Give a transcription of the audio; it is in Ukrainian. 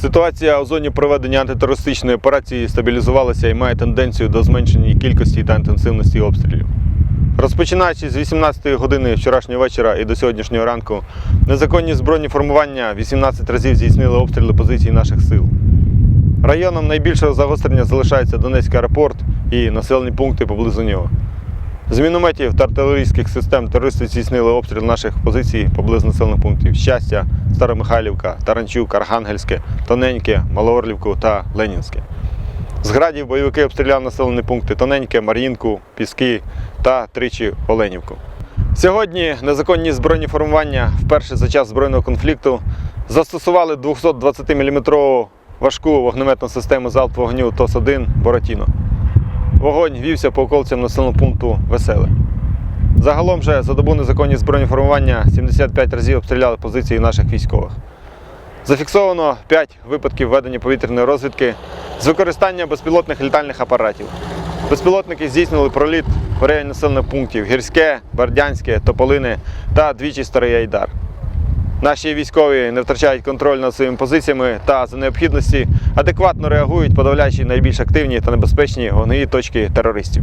Ситуація у зоні проведення антитерористичної операції стабілізувалася і має тенденцію до зменшення кількості та інтенсивності обстрілів. Розпочинаючи з 18-ї години вчорашнього вечора і до сьогоднішнього ранку, незаконні збройні формування 18 разів здійснили обстріли позицій наших сил. Районом найбільшого загострення залишається Донецький аеропорт і населені пункти поблизу нього. З мінометів та артилерійських систем терористи здійснили обстріл наших позицій поблизу населених пунктів Щастя, Старомихайлівка, Таранчук, Архангельське, Тоненьке, Малоорлівку та Ленінське. З градів бойовики обстріляли населені пункти Тоненьке, Мар'їнку, Піски та тричі Оленівку. Сьогодні незаконні збройні формування вперше за час збройного конфлікту застосували 220-мм важку вогнеметну систему залпового вогню ТОС-1 Боратіно. Вогонь вівся по околицям населеного пункту Веселе. Загалом же за добу незаконні збройні формування 75 разів обстріляли позиції наших військових. Зафіксовано 5 випадків ведення повітряної розвідки з використанням безпілотних літальних апаратів. Безпілотники здійснили проліт в районі населених пунктів Гірське, Бердянське, Тополини та двічі Старий Айдар. Наші військові не втрачають контроль над своїми позиціями та за необхідності адекватно реагують, подавляючи найбільш активні та небезпечні вогневі точки терористів.